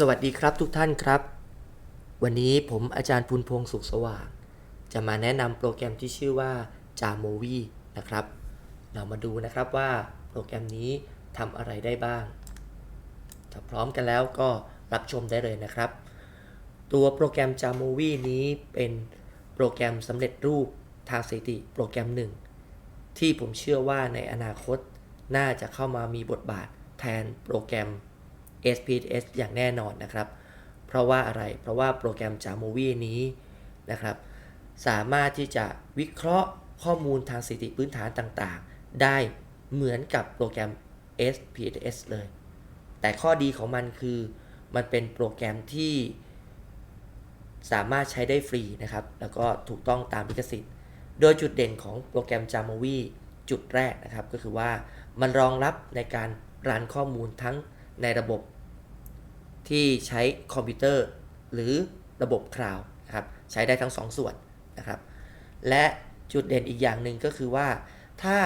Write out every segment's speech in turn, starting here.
สวัสดีครับทุกท่านครับ วันนี้ผมอาจารย์พุนพงศ์สุขสว่าง จะมาแนะนำโปรแกรมที่ชื่อว่า Jamovi นะครับ เรามาดูนะครับว่าโปรแกรมนี้ทำอะไรได้บ้าง ถ้าพร้อมกันแล้วก็รับชมได้เลยนะครับ ตัวโปรแกรม Jamovi นี้เป็นโปรแกรมสำเร็จรูปทางสถิติโปรแกรมหนึ่งที่ผมเชื่อว่าในอนาคตน่าจะเข้ามามีบทบาทแทนโปรแกรม SPSS อย่างแน่นอนนะครับ เพราะว่าอะไร เพราะว่าโปรแกรม Jamovi นี้นะครับ สามารถที่จะวิเคราะห์ข้อมูลทางสถิติพื้นฐานต่างๆ ได้เหมือนกับโปรแกรม SPS เลย แต่ข้อดีของมันคือมันเป็นโปรแกรมที่สามารถใช้ได้ฟรีนะครับ แล้วก็ถูกต้องตามลิขสิทธิ์ โดยจุดเด่นของโปรแกรม Jamovi จุดแรกนะครับ ก็คือว่ามันรองรับในการรันข้อมูลทั้งในระบบ ที่ใช้คอมพิวเตอร์ หรือระบบคลาวด์นะครับใช้ได้ทั้ง2สส่วนนะครับ และจุดเด่นอีกอย่างหนึ่งก็คือว่าถ้า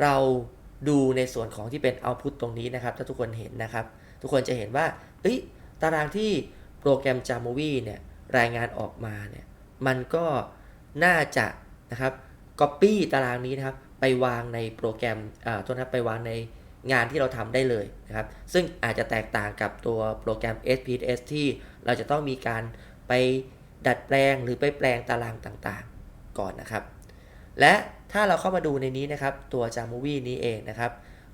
เราดูในส่วนของที่เป็น Output ตรงนี้นะครับ ถ้าทุกคนเห็นนะครับ ทุกคนจะเห็นว่าเอ้ยตารางที่โปรแกรม Jamovi เนี่ยรายงานออกมาเนี่ยมันก็น่าจะนะครับ Copy ตารางนี้นะครับ ไปวางในโปรแกรมอ่าโทษนะครับไปวางใน งานที่เราทำได้เลยนะครับ ซึ่งอาจจะแตกต่างกับตัวโปรแกรม sps ที่เราจะต้องมีการไปดัดแปลงหรือไปแปลงตารางต่างๆ ก่อนนะครับ และถ้าเราเข้ามาดูในนี้นะครับ ตัว Jamovi นี้เองนะครับ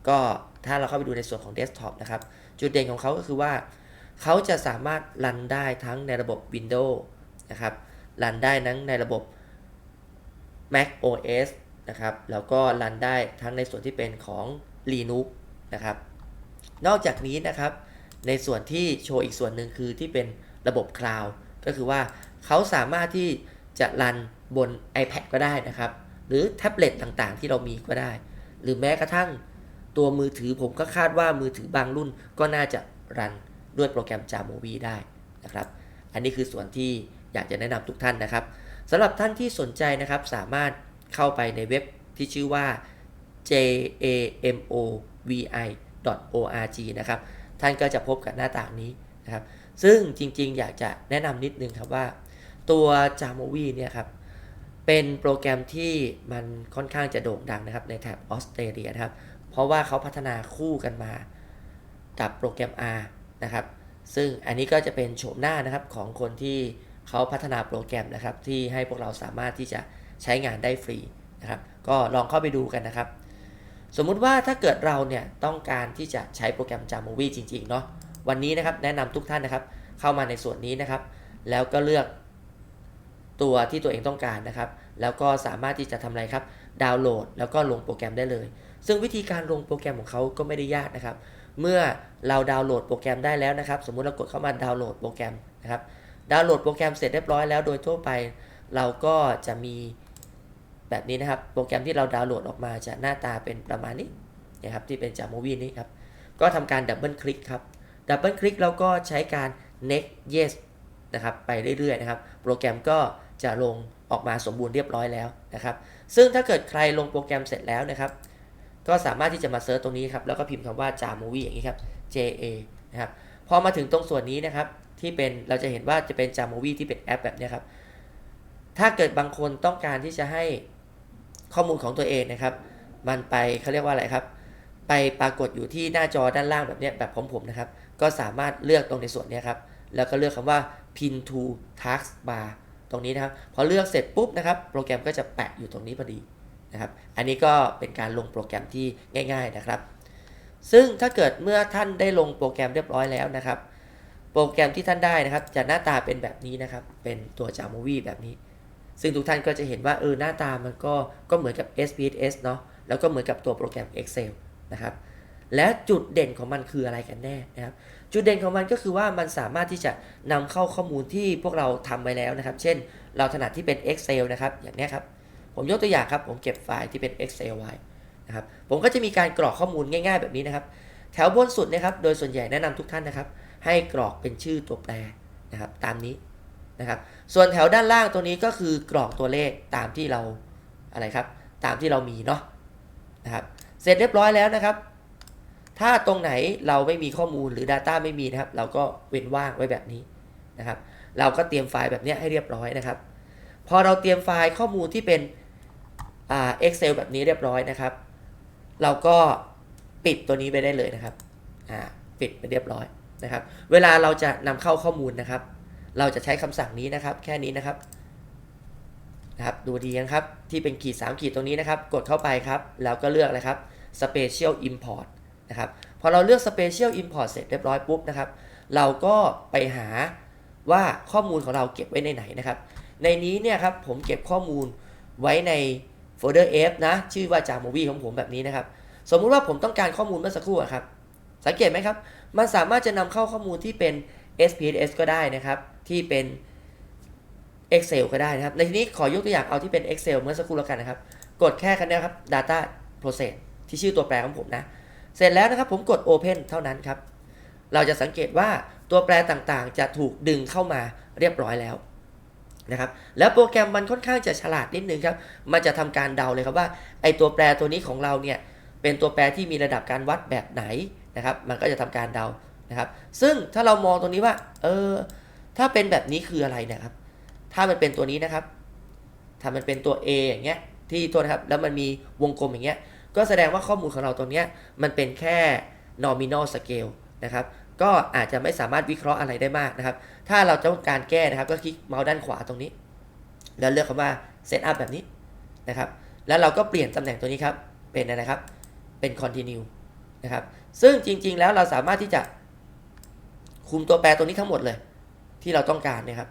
ก็ถ้าเราเข้าไปดูในส่วนของ Desktop นะครับ จุดเด่นของเขาก็คือว่า เขาจะสามารถรันได้ทั้งในระบบ Windows นะครับรันได้ทั้งในระบบ Mac OS นะครับ แล้วก็รันได้ทั้งในส่วนที่เป็นของ Linux นะครับ นอกจากนี้นะครับในส่วนที่โชว์อีกส่วนหนึ่งคือที่เป็นระบบคลาวด์ก็คือว่าเขาสามารถที่จะรันบน iPad ก็ได้นะครับ หรือแท็บเล็ตต่างๆ ที่เรามีก็ได้ หรือแม้กระทั่งตัวมือถือผมก็คาดว่ามือถือบางรุ่นก็น่าจะรันด้วยโปรแกรม Jamovi ได้นะครับ อันนี้คือส่วนที่อยากจะแนะนำทุกท่านนะครับสำหรับท่านที่สนใจนะครับสามารถเข้าไปในเว็บที่ชื่อว่า jamo vi.org นะครับ ท่านก็จะพบกับหน้าต่างนี้นะครับ ซึ่งจริงๆ อยากจะแนะนำนิดนึงครับว่า ตัว Jamovi เนี่ยครับ เป็นโปรแกรมที่มันค่อนข้างจะโด่งดังนะครับในแถบออสเตรเลียนะครับ เพราะว่าเขาพัฒนาคู่กันมากับโปรแกรม R นะครับ ซึ่งอันนี้ก็จะเป็นโฉมหน้านะครับของคนที่เขาพัฒนาโปรแกรมนะครับที่ให้พวกเราสามารถที่จะใช้งานได้ฟรีนะครับ ก็ลองเข้าไปดูกันนะครับ สมมุติว่าถ้าเกิดเราเนี่ยต้องการที่จะใช้โปรแกรม Jamovi จริงๆเนาะวันนี้นะครับแนะนำทุกท่านนะครับเข้ามาในส่วนนี้นะครับ แล้วก็เลือกตัวที่ตัวเองต้องการนะครับ แล้วก็สามารถที่จะทำอะไรครับดาวน์โหลด แล้วก็ลงโปรแกรมได้เลย ซึ่งวิธีการลงโปรแกรมของเขาก็ไม่ได้ยากนะครับ เมื่อเราดาวน์โหลดโปรแกรมได้แล้วนะครับ สมมุติเรากดเข้ามาดาวน์โหลดโปรแกรมนะครับดาวน์โหลดโปรแกรมเสร็จเรียบร้อยแล้วโดยทั่วไป เราก็จะมี แบบนี้นะครับ โปรแกรมที่เราดาวน์โหลดออกมาจะหน้าตาเป็นประมาณนี้นะครับที่เป็น Jamovi นี้ครับ ก็ทำการดับเบิลคลิกครับ ดับเบิลคลิกแล้วก็ใช้การ next yes นะครับไปเรื่อยๆนะครับ โปรแกรมก็จะลงออกมาสมบูรณ์เรียบร้อยแล้วนะครับ ซึ่งถ้าเกิดใครลงโปรแกรมเสร็จแล้วนะครับ ก็สามารถที่จะมาเซิร์ชตรงนี้ครับ แล้วก็พิมพ์คำว่า Jamovi อย่างนี้ครับ J A นะครับ พอมาถึงตรงส่วนนี้นะครับ ที่เป็นเราจะเห็นว่าจะเป็น Jamovi ที่เป็นแอปแบบนี้ครับ ถ้าเกิดบางคนต้องการที่จะให้ ข้อมูลของตัวเองนะครับ มันไปเขาเรียกว่าอะไรครับ ไปปรากฏอยู่ที่หน้าจอด้านล่างแบบนี้แบบของผมนะครับ ก็สามารถเลือกตรงในส่วนนี้ครับ แล้วก็เลือกคำว่า pin to task bar ตรงนี้นะครับ พอเลือกเสร็จปุ๊บนะครับ โปรแกรมก็จะแปะอยู่ตรงนี้พอดีนะครับ อันนี้ก็เป็นการลงโปรแกรมที่ง่าย ๆนะครับ ซึ่งถ้าเกิดเมื่อท่านได้ลงโปรแกรมเรียบร้อยแล้วนะครับ โปรแกรมที่ท่านได้นะครับ จะหน้าตาเป็นแบบนี้นะครับ เป็นตัว Jamovi แบบนี้ ซึ่งทุกท่านก็จะเห็นว่าเออหน้าตามันก็ก็เหมือนกับ SPSS เนาะแล้วก็เหมือนกับตัวโปรแกรม Excel นะครับและจุดเด่นของมันคืออะไรกันแน่นะครับจุดเด่นของมันก็คือว่ามันสามารถที่จะนำเข้าข้อมูลที่พวกเราทำไว้แล้วนะครับ เช่น เราถนัดที่เป็น Excel นะครับอย่างนี้ครับผมยกตัวอย่างครับผมเก็บไฟล์ที่เป็น Excel ไว้นะครับผมก็จะมีการกรอกข้อมูลง่าย ๆ แบบนี้นะครับ แถวบนสุดนะครับโดยส่วนใหญ่แนะนำทุกท่านนะครับ ให้กรอกเป็นชื่อตัวแปรนะครับตามนี้ นะครับ ส่วนแถวด้านล่างตัวนี้ก็คือกรอกตัวเลขตามที่เราอะไรครับ ตามที่เรามีเนาะนะครับ เสร็จเรียบร้อยแล้วนะครับ ถ้าตรงไหนเราไม่มีข้อมูลหรือ Data ไม่มีนะครับ เราก็เว้นว่างไว้แบบนี้นะครับ เราก็เตรียมไฟล์แบบนี้ให้เรียบร้อยนะครับ พอเราเตรียมไฟล์ข้อมูลที่เป็นอ่า Excel แบบนี้เรียบร้อยนะครับ เราก็ปิดตัวนี้ไปได้เลยนะครับอ่าปิดไปเรียบร้อยนะครับ เวลาเราจะนำเข้าข้อมูลนะครับ เราจะใช้คำสั่งนี้นะครับ แค่นี้นะครับนะครับ ดูดีนะครับที่เป็นขีด 3 ขีดตรงนี้นะครับ กดเข้าไปครับ แล้วก็เลือกเลยครับ Special Import นะครับพอเราเลือก Special Import เสร็จเรียบร้อยปุ๊บนะครับ เราก็ไปหาว่าข้อมูลของเราเก็บไว้ในไหนนะครับ ในนี้เนี่ยครับผมเก็บข้อมูลไว้ในโฟลเดอร์ F นะ ชื่อว่า Jamovi ของผมแบบนี้นะครับ สมมุติว่าผมต้องการข้อมูลเมื่อสักครู่อะครับ สังเกตไหมครับ มันสามารถจะนำเข้าข้อมูลที่เป็น SPSS ก็ได้นะครับ ที่เป็น Excel ก็ได้นะครับ ในที่นี้ขอยกตัวอย่างเอาที่เป็น Excel เมื่อสักครู่แล้วกันนะครับ กดแค่คันนี้ครับ Data Process ที่ชื่อตัวแปรของผมนะ เสร็จแล้วนะครับผมกด Open เท่านั้นครับ เราจะสังเกตว่าตัวแปรต่างๆ จะถูกดึงเข้ามาเรียบร้อยแล้วนะครับ แล้วโปรแกรมมันค่อนข้างจะฉลาดนิดนึงครับ มันจะทำการเดาเลยครับว่าไอตัวแปรตัวนี้ของเราเนี่ยเป็นตัวแปรที่มีระดับการวัดแบบไหนนะครับ มันก็จะทำการเดานะครับ ซึ่งถ้าเรามองตรงนี้ว่า เออ ถ้าเป็นแบบนี้คืออะไรนะครับ ถ้ามันเป็นตัวนี้นะครับ ถ้ามันเป็นตัว A อย่างเงี้ย ที่ตัวนะครับ แล้วมันมีวงกลมอย่างเงี้ย ก็แสดงว่าข้อมูลของเราตัวเนี้ย มันเป็นแค่ nominal scale นะครับ ก็อาจจะไม่สามารถวิเคราะห์อะไรได้มากนะครับ ถ้าเราต้องการแก้นะครับ ก็คลิกเมาส์ด้านขวาตรงนี้ แล้วเลือกคำว่า set up แบบนี้นะครับ แล้วเราก็เปลี่ยนตำแหน่งตัวนี้ครับ เป็นอะไรครับ เป็น continue นะครับ ซึ่งจริง ๆ แล้วเราสามารถที่จะคุมตัวแปรตัวนี้ทั้งหมดเลย ที่เราต้องการนะครับ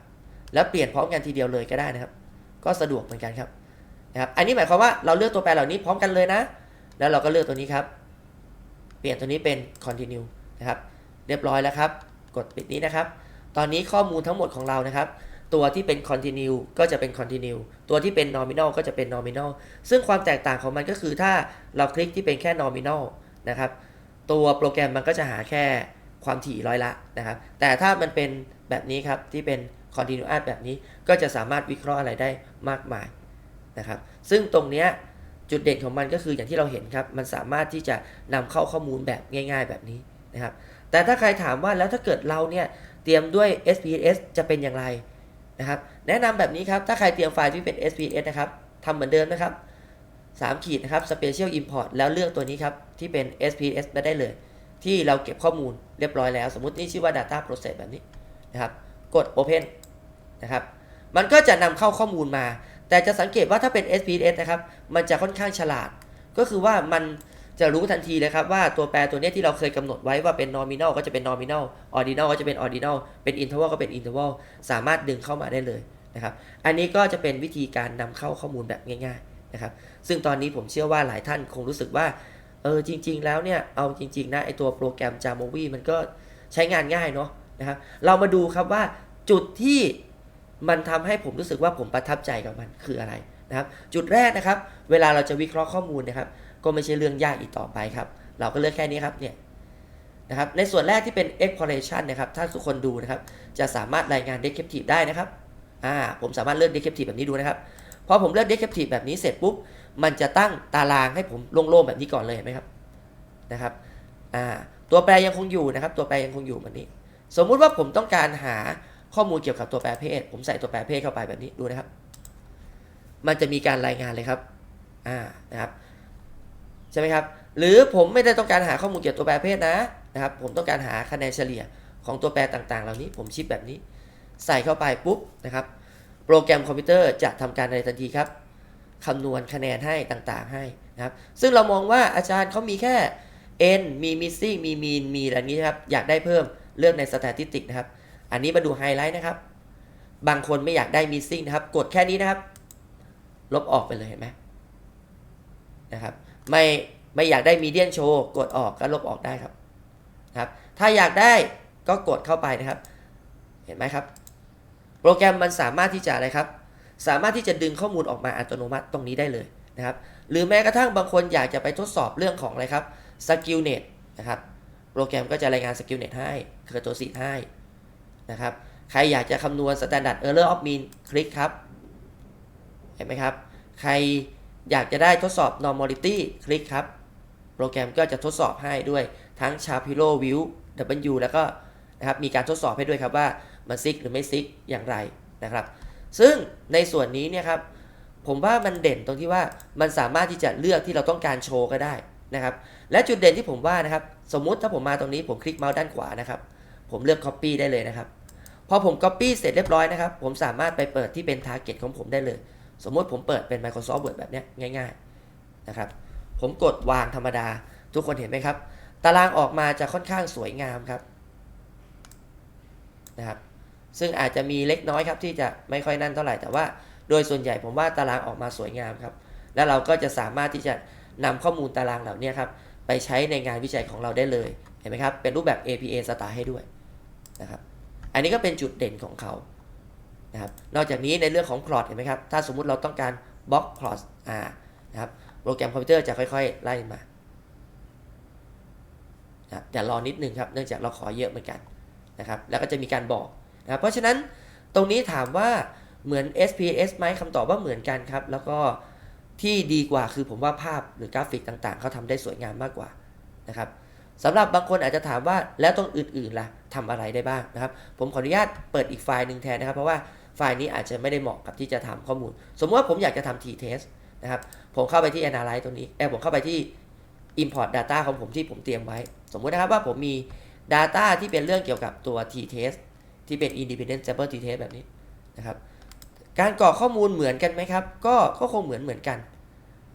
แล้วเปลี่ยนพร้อมกันทีเดียวเลยก็ได้นะครับ ก็สะดวกเหมือนกันครับนะครับ อันนี้หมายความว่าเราเลือกตัวแปรเหล่านี้พร้อมกันเลยนะ แล้วเราก็เลือกตัวนี้ครับ เปลี่ยนตัวนี้เป็น continue นะครับ เรียบร้อยแล้วครับ กดปิดนี้นะครับ ตอนนี้ข้อมูลทั้งหมดของเรานะครับ ตัวที่เป็น continue ก็จะเป็น continue ตัวที่เป็น nominal ก็จะเป็น nominal ซึ่งความแตกต่างของมันก็คือถ้าเราคลิกที่เป็นแค่ nominal นะครับ ตัวโปรแกรมมันก็จะหาแค่ความถี่ร้อยละนะครับ แต่ถ้ามันเป็น แบบนี้ครับที่เป็น continuous แบบนี้ก็จะสามารถวิเคราะห์อะไรได้มากมายนะครับ ซึ่งตรงเนี้ยจุดเด่นของมันก็คืออย่างที่เราเห็นครับ มันสามารถที่จะนำเข้าข้อมูลแบบง่าย ๆ แบบนี้นะครับ แต่ถ้าใครถามว่าแล้วถ้าเกิดเราเนี่ยเตรียมด้วย SPSS จะเป็นอย่างไรนะครับ แนะนำแบบนี้ครับ ถ้าใครเตรียมไฟล์ที่เป็น SPSS นะครับทำเหมือนเดิมนะครับ3ขีดนะครับ Special Import แล้วเลือกตัวนี้ครับ ที่เป็น SPS มาได้เลย ที่เราเก็บข้อมูลเรียบร้อยแล้ว สมมตินี่ชื่อว่า Data Process แบบนี้ นะครับกด Open นะครับมันก็จะนำเข้าข้อมูลมา แต่จะสังเกตว่าถ้าเป็น SPS นะครับมันจะค่อนข้างฉลาด ก็คือว่ามันจะรู้ทันทีเลยครับว่าตัวแปรตัวนี้ที่เราเคยกำหนดไว้ว่าเป็น nominal ก็จะเป็น nominal ordinal ก็จะเป็น ordinal เป็น interval ก็เป็น interval สามารถดึงเข้ามาได้เลยนะครับอันนี้ก็จะเป็นวิธีการนำเข้าข้อมูลแบบง่ายๆนะครับซึ่งตอนนี้ผมเชื่อว่าหลายท่านคงรู้สึกว่าเออจริง ๆ แล้วเนี่ยเอาจริง ๆ นะไอตัวโปรแกรม Jamovi มันก็ใช้งานง่ายเนาะ นะครับเรามาดูครับว่าจุดที่มันทำให้ผมรู้สึกว่าผมประทับใจกับมันคืออะไรนะครับ จุดแรกนะครับ เวลาเราจะวิเคราะห์ข้อมูลนะครับ ก็ไม่ใช่เรื่องยากอีกต่อไปครับ เราก็เลือกแค่นี้ครับเนี่ยนะครับ ในส่วนแรกที่เป็น exploration นะครับ ถ้าทุกคนดูนะครับ จะสามารถรายงาน descriptive ได้นะครับอ่าผมสามารถเลือก descriptive แบบนี้ดูนะครับ พอผมเลือก descriptive แบบนี้เสร็จปุ๊บ มันจะตั้งตารางให้ผมโล่งๆแบบนี้ก่อนเลยเห็นไหมครับ นะครับ อ่า ตัวแปรยังคงอยู่นะครับ ตัวแปรยังคงอยู่แบบนี้ สมมุติว่าผมต้องการหาข้อมูลเกี่ยวกับตัวแปรเพศ ผมใส่ตัวแปรเพศเข้าไปแบบนี้ดูนะครับ มันจะมีการรายงานเลยครับอ่านะครับใช่ไหมครับ หรือผมไม่ได้ต้องการหาข้อมูลเกี่ยวกับตัวแปรเพศนะนะครับ ผมต้องการหาคะแนนเฉลี่ยของตัวแปรต่างๆ เหล่านี้ ผมชิปแบบนี้ ใส่เข้าไปปุ๊บนะครับ โปรแกรมคอมพิวเตอร์จะทำการในทันทีครับคำนวณคะแนนให้ต่างๆให้นะครับ ซึ่งเรามองว่าอาจารย์เขามีแค่ n มี missing มี mean มีอะไรนี้นะครับ อยากได้เพิ่ม เลือกใน statistic นะครับ อันนี้มาดูไฮไลท์นะครับ บางคนไม่อยากได้ missing นะครับ กดแค่นี้นะครับ ลบออกไปเลยเห็นไหมนะครับ ไม่ไม่อยากได้ median show กดออกก็ลบออกได้ครับนะครับ ถ้าอยากได้ก็กดเข้าไปนะครับ เห็นไหมครับ โปรแกรมมันสามารถที่จะอะไรครับ สามารถที่จะดึงข้อมูลออกมาอัตโนมัติตรงนี้ได้เลยนะครับ หรือแม้กระทั่งบางคนอยากจะไปทดสอบเรื่องของอะไรครับ skillnet นะครับ โปรแกรมก็จะรายงาน skillnet ให้คือตัวสีให้นะครับ ใครอยากจะคำนวณ standard error of mean คลิกครับ เห็นไหมครับ ใครอยากจะได้ทดสอบ normality คลิกครับ โปรแกรมก็จะทดสอบให้ด้วยทั้ง Shapiro View W แล้วก็นะครับมีการทดสอบให้ด้วยครับว่ามันซิกหรือไม่ซิกอย่างไรนะครับ ซึ่งในส่วนนี้เนี่ยครับผมว่ามันเด่นตรงที่ว่ามันสามารถที่จะเลือกที่เราต้องการโชว์ก็ได้ นะครับและจุดเด่นที่ผมว่านะครับ สมมุติถ้าผมมาตรงนี้ผมคลิกเมาส์ด้านขวานะครับ ผมเลือก Copy ได้เลยนะครับ พอผม Copy เสร็จเรียบร้อยนะครับ ผมสามารถไปเปิดที่เป็น Target ของผมได้เลย สมมติผมเปิดเป็น Microsoft Word แบบนี้ง่ายๆนะครับ ผมกดวางธรรมดา ทุกคนเห็นไหมครับ ตารางออกมาจะค่อนข้างสวยงามครับนะครับ ซึ่งอาจจะมีเล็กน้อยครับที่จะไม่ค่อยนั่นเท่าไหร่แต่ว่า โดยส่วนใหญ่ผมว่าตารางออกมาสวยงามครับ แล้วเราก็จะสามารถที่จะ นำข้อมูลตารางเหล่านี้ครับไปใช้ในงานวิจัยของเราได้เลยเห็นไหมครับเป็นรูปแบบ APA Star ให้ด้วยนะครับอันนี้ก็เป็นจุดเด่นของเขานะครับนอกจากนี้ในเรื่องของ plot เห็นไหมครับถ้าสมมุติเราต้องการบล็อก plot อ่านะครับโปรแกรมคอมพิวเตอร์จะค่อยๆ ไล่มานะครับอย่รอนิดนึงครับเนื่องจากเราขอเยอะเหมือนกันนะครับแล้วก็จะมีการบอกนะครับเพราะฉะนั้นตรงนี้ถามว่าเหมือน SPS ไหมคำตอบว่าเหมือนกันครับ แล้วก็ ที่ดีกว่าคือผมว่าภาพหรือกราฟิกต่างๆ เขาทำได้สวยงามมากกว่านะครับสำหรับบางคนอาจจะถามว่าแล้วตรงอื่นๆล่ะทำอะไรได้บ้างนะครับ ผมขออนุญาตเปิดอีกไฟล์หนึ่งแทนนะครับ เพราะว่าไฟล์นี้อาจจะไม่ได้เหมาะกับที่จะทำข้อมูล สมมติว่าผมอยากจะทำ t-test นะครับผมเข้าไปที่ analyze ตรงนี้เออผมเข้าไปที่ import data ของผมที่ผมเตรียมไว้ สมมตินะครับว่าผมมี data ที่เป็นเรื่องเกี่ยวกับตัว t-test ที่เป็น independent sample t-test แบบนี้นะครับการกรอกข้อมูลเหมือนกันไหมครับ ก็ก็คงเหมือนเหมือนกัน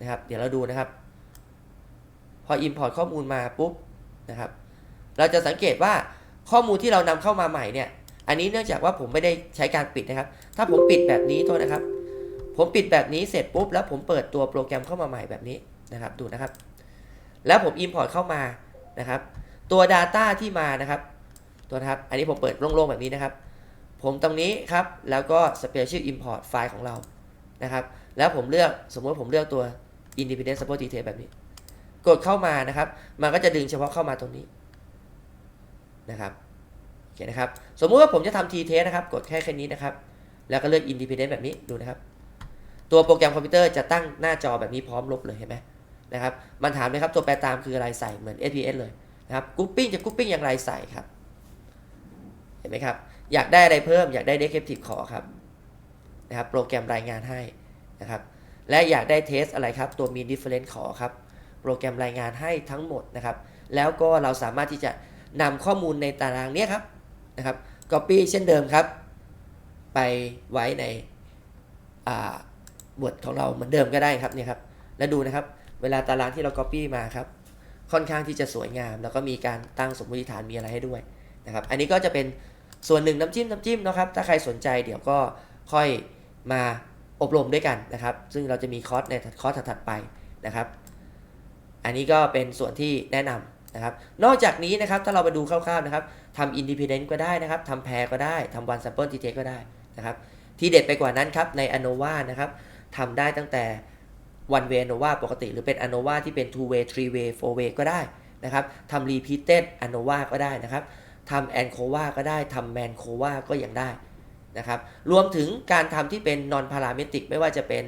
นะครับ เดี๋ยวเราดูนะครับ พอ import ข้อมูลมาปุ๊บนะครับ เราจะสังเกตว่าข้อมูลที่เรานำเข้ามาใหม่เนี่ย อันนี้เนื่องจากว่าผมไม่ได้ใช้การปิดนะครับ ถ้าผมปิดแบบนี้โทษนะครับ ผมปิดแบบนี้เสร็จปุ๊บแล้วผมเปิดตัวโปรแกรมเข้ามาใหม่แบบนี้นะครับ ดูนะครับ แล้วผม import เข้ามานะครับ ตัว Data ที่มานะครับ ตัวนะครับ อันนี้ผมเปิดโล่งๆแบบนี้นะครับ ผมตรงนี้ครับ แล้วก็ special import ไฟล์ของเรานะครับ แล้วผมเลือกสมมติผมเลือกตัว independent support detail แบบนี้ กดเข้ามานะครับ มันก็จะดึงเฉพาะเข้ามาตรงนี้นะครับโอเคนะครับ สมมุติว่าผมจะทำ t-test นะครับ กดแค่แค่นี้นะครับ แล้วก็เลือก independent แบบนี้ดูนะครับ ตัวโปรแกรมคอมพิวเตอร์จะตั้งหน้าจอแบบนี้พร้อมลบเลยเห็นไหมนะครับ มันถามเลยครับตัวแปรตามคืออะไรใส่เหมือน SPS เลยนะครับกรุ๊ปปิ้งจะกรุ๊ปปิ้งอย่างไรใส่ครับ เห็นไหมครับ อยากได้อะไรเพิ่มอยากได้ descriptive ขอครับนะครับ โปรแกรมรายงานให้นะครับ และอยากได้เทสอะไรครับ ตัว mean difference ขอครับ โปรแกรมรายงานให้ทั้งหมดนะครับ แล้วก็เราสามารถที่จะนำข้อมูลในตารางนี้ครับนะครับ copy เช่นเดิมครับ ไปไว้ในบทของเราเหมือนเดิมก็ได้ครับเนี่ยครับ แล้วดูนะครับ เวลาตารางที่เรา copy มาครับ ค่อนข้างที่จะสวยงาม แล้วก็มีการตั้งสมมติฐานมีอะไรให้ด้วยนะครับ อันนี้ก็จะเป็นส่วนหนึ่งน้ำจิ้มน้ำจิ้มนะครับ ถ้าใครสนใจเดี๋ยวก็ค่อยมา อบรมด้วยกันนะครับ ซึ่งเราจะมีคอร์สในคอร์สถัดๆไปนะครับ อันนี้ก็เป็นส่วนที่แนะนำนะครับ นอกจากนี้นะครับถ้าเรามาดูคร่าวๆนะครับทำ independent ก็ได้นะครับทำแพรก็ได้ทำ one sample t t ก็ได้นะครับที่เด็ดไปกว่านั้นครับใน ANOVA นะครับทำได้ตั้งแต่ one way ANOVA ปกติ หรือเป็น ANOVA ที่เป็น two way three way four way ก็ได้นะครับทำ repeated ANOVA ก็ได้นะครับทำ ANCOVA ก็ได้ทำ MANCOVA ก็ยังได้ นะครับ รวมถึงการทำที่เป็น non parametric ไม่ว่าจะเป็น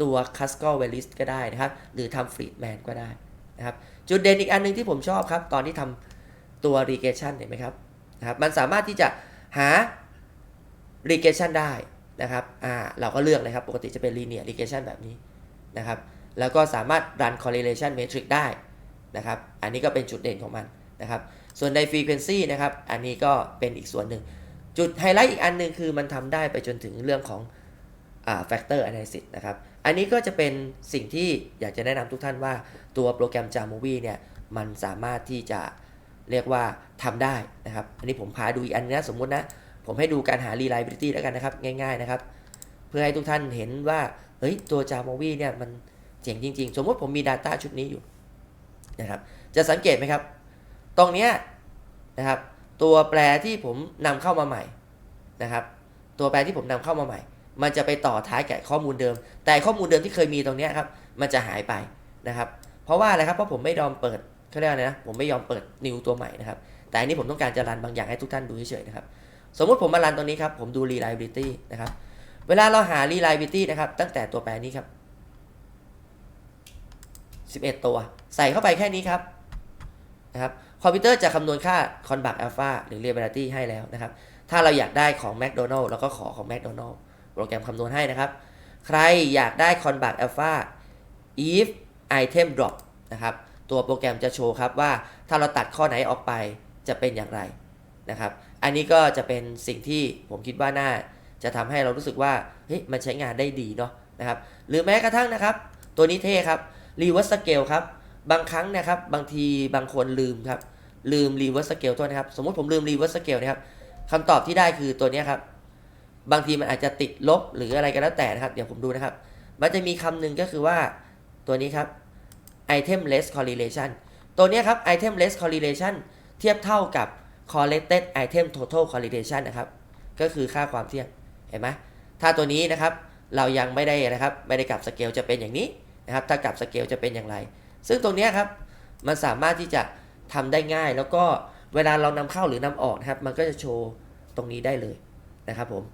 ตัว Cascal v a l i s ก็ได้นะครับ หรือทำ Friedman ก็ได้นะครับ จุดเด่นอีกอันหนึงที่ผมชอบครับ ตอนที่ทำตัว regression เห็นไหมครับนะครับ มันสามารถที่จะหา regression ได้นะครับ อ่า เราก็เลือกเลยครับ ปกติจะเป็น linear regression แบบนี้นะครับ แล้วก็สามารถ run correlation matrix ได้นะครับ อันนี้ก็เป็นจุดเด่นของมันนะครับ ส่วนใน frequency นะครับ อันนี้ก็เป็นอีกส่วนหนึ่ง จุดไฮไลท์อีกอันหนึ่งคือมันทำได้ไปจนถึงเรื่องของอ่า factor analysis นะครับ อันนี้ก็จะเป็นสิ่งที่อยากจะแนะนำทุกท่านว่าตัวโปรแกรม Jamovi เนี่ย มันสามารถที่จะเรียกว่าทำได้นะครับ อันนี้ผมพาดูอีกอันนะสมมุตินะ ผมให้ดูการหา reliability แล้วกันนะครับ ง่ายๆนะครับ เพื่อให้ทุกท่านเห็นว่า เฮ้ย ตัว Jamovi เนี่ย มันเจ๋งจริง ๆ สมมติผมมี Data ชุดนี้อยู่นะครับ จะสังเกตไหมครับ ตรงเนี้ยนะครับ ตัวแปรที่ผมนำเข้ามาใหม่นะครับ ตัวแปรที่ผมนำเข้ามาใหม่ มันจะไปต่อท้ายกับข้อมูลเดิม แต่ข้อมูลเดิมที่เคยมีตรงนี้ครับ มันจะหายไปนะครับ เพราะว่าอะไรครับ เพราะผมไม่ยอมเปิดเขาเรียกอะไรนะ ผมไม่ยอมเปิดนิวตัวใหม่นะครับ แต่อันนี้ผมต้องการจะรันบางอย่างให้ทุกท่านดูเฉยๆนะครับ สมมุติผมมารันตรงนี้ครับ ผมดู reliability นะครับ เวลาเราหา reliability นะครับ ตั้งแต่ตัวแปรนี้ครับ 11 ตัว ใส่เข้าไปแค่นี้ครับ นะครับ คอมพิวเตอร์จะคำนวณค่า conbac alpha หรือ reliability ให้แล้วนะครับ ถ้าเราอยากได้ของ McDonald เราก็ขอของ McDonald โปรแกรมคำนวณให้นะครับ ใครอยากได้ conbac alpha if item drop นะครับ ตัวโปรแกรมจะโชว์ครับว่าถ้าเราตัดข้อไหนออกไปจะเป็นอย่างไรนะครับ อันนี้ก็จะเป็นสิ่งที่ผมคิดว่าน่าจะทำให้เรารู้สึกว่าเฮ้ยมันใช้งานได้ดีเนาะนะครับ หรือแม้กระทั่งนะครับ ตัวนี้เท่ครับ reverse scale ครับ บางครั้งนะครับ บางทีบางคนลืมครับ ลืม reverse scale โทษนะครับ สมมติผมลืม reverse scale นะครับคำตอบที่ได้คือตัวนี้ครับ บางทีมันอาจจะติดลบหรืออะไรก็แล้วแต่นะครับ เดี๋ยวผมดูนะครับ มันจะมีคำหนึ่งก็คือว่าตัวนี้ครับ itemless correlation ตัวนี้ครับ itemless correlation เทียบเท่ากับ collected item total correlation นะครับ ก็คือค่าความเที่ยบเห็นไหมถ้าตัวนี้นะครับ เรายังไม่ได้นะครับ ไม่ได้กลับสเกลจะเป็นอย่างนี้นะครับ ถ้ากลับสเกลจะเป็นอย่างไร ซึ่งตรงนี้ครับมันสามารถที่จะทำได้ง่าย แล้วก็เวลาเรานำเข้าหรือนำออกนะครับ มันก็จะโชว์ตรงนี้ได้เลยนะครับผม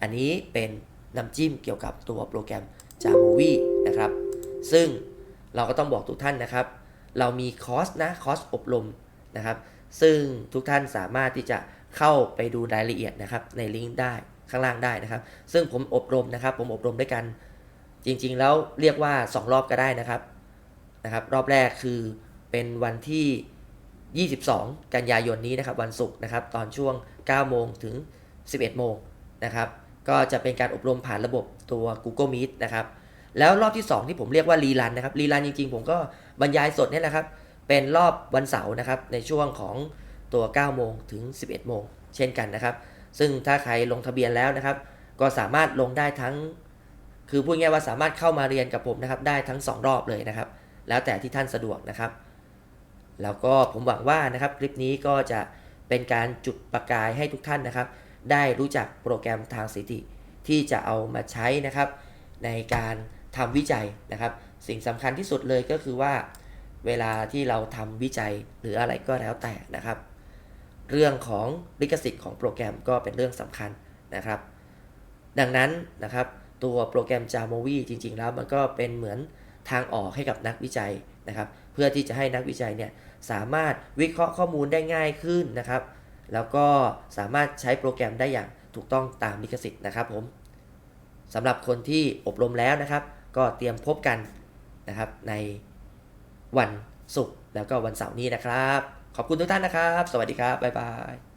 อันนี้เป็นน้ำจิ้มเกี่ยวกับตัวโปรแกรม Jamovi นะครับ ซึ่งเราก็ต้องบอกทุกท่านนะครับ เรามีคอร์สนะคอร์สอบรมนะครับ ซึ่งทุกท่านสามารถที่จะเข้าไปดูรายละเอียดนะครับ ในลิงก์ได้ข้างล่างได้นะครับ ซึ่งผมอบรมนะครับ ผมอบรมด้วยกัน จริง ๆ แล้วเรียกว่า 2 รอบก็ได้นะครับ นะครับ รอบแรกคือเป็นวันที่ 22 กันยายนนี้นะครับ วันศุกร์นะครับ ตอนช่วง 9 โมงถึง 11 โมงนะครับ ก็จะเป็นการอบรมผ่านระบบตัว Google Meet นะครับ แล้วรอบที่ 2 ที่ผมเรียกว่ารีรันนะครับรีรันจริงๆ ผมก็บรรยายสดนี่แหละครับ เป็นรอบวันเสาร์นะครับ ในช่วงของตัว 9 โมงถึง 11 โมง เช่นกันนะครับ ซึ่งถ้าใครลงทะเบียนแล้วนะครับ ก็สามารถลงได้ทั้ง คือพูดง่ายๆว่าสามารถเข้ามาเรียนกับผมนะครับ ได้ทั้ง 2 รอบเลยนะครับ แล้วแต่ที่ท่านสะดวกนะครับ แล้วก็ผมหวังว่านะครับคลิปนี้ก็จะเป็นการจุดประกายให้ทุกท่านนะครับ ได้รู้จักโปรแกรมทางสถิติ ที่จะเอามาใช้นะครับ ในการทำวิจัยนะครับ สิ่งสำคัญที่สุดเลยก็คือว่า เวลาที่เราทำวิจัยหรืออะไรก็แล้วแต่นะครับ เรื่องของลิขสิทธิ์ของโปรแกรมก็เป็นเรื่องสำคัญนะครับ ดังนั้นนะครับตัวโปรแกรม Jamovi จริง ๆ แล้วมันก็เป็นเหมือน ทางออกให้กับนักวิจัยนะครับ เพื่อที่จะให้นักวิจัยเนี่ยสามารถวิเคราะห์ข้อมูลได้ง่ายขึ้นนะครับ แล้วก็สามารถใช้โปรแกรมได้อย่างถูกต้องตามลิขสิทธิ์นะครับผมสำหรับคนที่อบรมแล้วนะครับ ก็เตรียมพบกันนะครับในวันศุกร์แล้วก็วันเสาร์นี้นะครับ ขอบคุณทุกท่านนะครับ สวัสดีครับ บ๊ายบาย